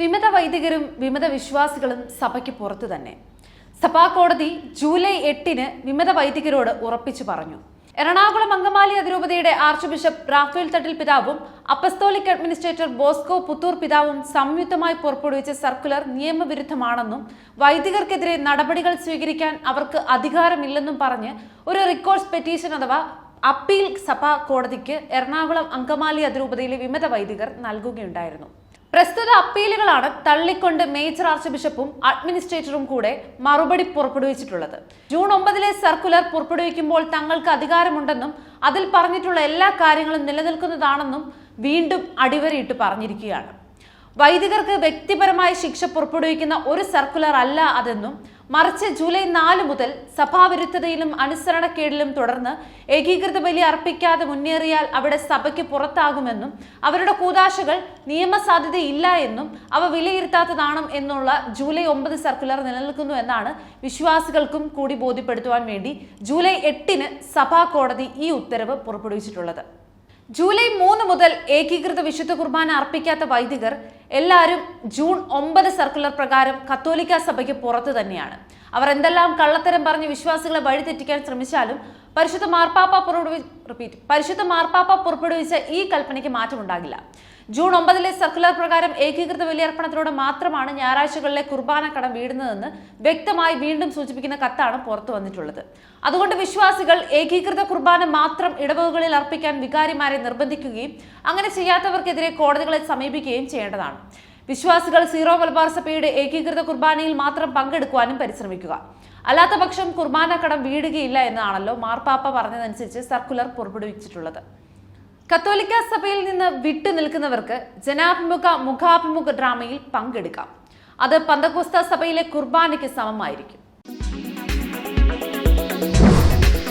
വിമത വൈദികരും വിമത വിശ്വാസികളും സഭയ്ക്ക് പുറത്തു തന്നെ. സഭാ കോടതി ജൂലൈ എട്ടിന് വിമത വൈദികരോട് ഉറപ്പിച്ചു പറഞ്ഞു. എറണാകുളം അങ്കമാലി അതിരൂപതയുടെ ആർച്ച് ബിഷപ്പ് റാഫേൽ തട്ടിൽ പിതാവും അപ്പസ്തോലിക് അഡ്മിനിസ്ട്രേറ്റർ ബോസ്കോ പുത്തൂർ പിതാവും സംയുക്തമായി പുറപ്പെടുവിച്ച സർക്കുലർ നിയമവിരുദ്ധമാണെന്നും വൈദികർക്കെതിരെ നടപടികൾ സ്വീകരിക്കാൻ അവർക്ക് അധികാരമില്ലെന്നും പറഞ്ഞ് ഒരു റിക്കോർഡ്സ് പെറ്റീഷൻ അഥവാ അപ്പീൽ സഭാ കോടതിക്ക് എറണാകുളം അങ്കമാലി അതിരൂപതയിലെ വിമത വൈദികർ നൽകുകയുണ്ടായിരുന്നു. പ്രസ്തുത അപ്പീലുകളാണ് തള്ളിക്കൊണ്ട് മേജർ ആർച്ച് ബിഷപ്പും അഡ്മിനിസ്ട്രേറ്ററും കൂടെ മറുപടി പുറപ്പെടുവിച്ചിട്ടുള്ളത്. ജൂൺ ഒമ്പതിലെ സർക്കുലർ പുറപ്പെടുവിക്കുമ്പോൾ തങ്ങൾക്ക് അധികാരമുണ്ടെന്നും അതിൽ പറഞ്ഞിട്ടുള്ള എല്ലാ കാര്യങ്ങളും നിലനിൽക്കുന്നതാണെന്നും വീണ്ടും അടിവരയിട്ട് പറഞ്ഞിരിക്കുകയാണ്. വൈദികർക്ക് വ്യക്തിപരമായ ശിക്ഷ പുറപ്പെടുവിക്കുന്ന ഒരു സർക്കുലർ അല്ല അതെന്നും മറിച്ച് ജൂലൈ നാല് മുതൽ സഭാവിരുദ്ധതയിലും അനുസരണക്കേടിലും തുടർന്ന് ഏകീകൃത ബലി അർപ്പിക്കാതെ മുന്നേറിയാൽ അവിടെ സഭയ്ക്ക് പുറത്താകുമെന്നും അവരുടെ കൂതാശകൾ നിയമസാധ്യതയില്ല എന്നും അവ വിലയിരുത്താത്തതാണ് എന്നുള്ള ജൂലൈ ഒമ്പത് സർക്കുലർ നിലനിൽക്കുന്നു എന്നാണ് വിശ്വാസികൾക്കും കൂടി ബോധ്യപ്പെടുത്തുവാൻ വേണ്ടി ജൂലൈ എട്ടിന് സഭാ കോടതി ഈ ഉത്തരവ് പുറപ്പെടുവിച്ചിട്ടുള്ളത്. ജൂലൈ മൂന്ന് മുതൽ ഏകീകൃത വിശുദ്ധ കുർബാന അർപ്പിക്കാത്ത വൈദികർ എല്ലാവരും ജൂൺ ഒമ്പത് സർക്കുലർ പ്രകാരം കത്തോലിക്ക സഭയ്ക്ക് പുറത്തു തന്നെയാണ്. അവർ എന്തെല്ലാം കള്ളത്തരം പറഞ്ഞ് വിശ്വാസികളെ വഴിതെറ്റിക്കാൻ ശ്രമിച്ചാലും പരിശുദ്ധ മാർപ്പാപ്പ പുറപ്പെടുവിച്ച റിപ്പീറ്റ് പരിശുദ്ധ മാർപ്പാപ്പ പുറപ്പെടുവിച്ച ഈ കൽപ്പനയ്ക്ക് മാറ്റമുണ്ടാകില്ല. ജൂൺ ഒമ്പതിലെ സർക്കുലർ പ്രകാരം ഏകീകൃത ബലിയർപ്പണത്തിലൂടെ മാത്രമാണ് ഞായറാഴ്ചകളിലെ കുർബാന കടം വീടുന്നതെന്ന് വ്യക്തമായി വീണ്ടും സൂചിപ്പിക്കുന്ന കത്താണ് പുറത്തു വന്നിട്ടുള്ളത്. അതുകൊണ്ട് വിശ്വാസികൾ ഏകീകൃത കുർബാന മാത്രം ഇടവകകളിൽ അർപ്പിക്കാൻ വികാരിമാരെ നിർബന്ധിക്കുകയും അങ്ങനെ ചെയ്യാത്തവർക്കെതിരെ കോടതികളെ സമീപിക്കുകയും ചെയ്യേണ്ടതാണ്. വിശ്വാസികൾ സീറോ മലബാർ സഭയുടെ ഏകീകൃത കുർബാനയിൽ മാത്രം പങ്കെടുക്കുവാനും പരിശ്രമിക്കുക. അല്ലാത്ത പക്ഷം കുർബാന കടം വീടുകയില്ല എന്നാണല്ലോ മാർപ്പാപ്പ പറഞ്ഞതനുസരിച്ച് സർക്കുലർ പുറപ്പെടുവിച്ചിട്ടുള്ളത്. കത്തോലിക്ക സഭയിൽ നിന്ന് വിട്ടു നിൽക്കുന്നവർക്ക് ജനാഭിമുഖ മുഖാഭിമുഖ ഡ്രാമയിൽ പങ്കെടുക്കാം. അത് പന്തക്കുസ്ത സഭയിലെ കുർബാനയ്ക്ക് സമമായിരിക്കും.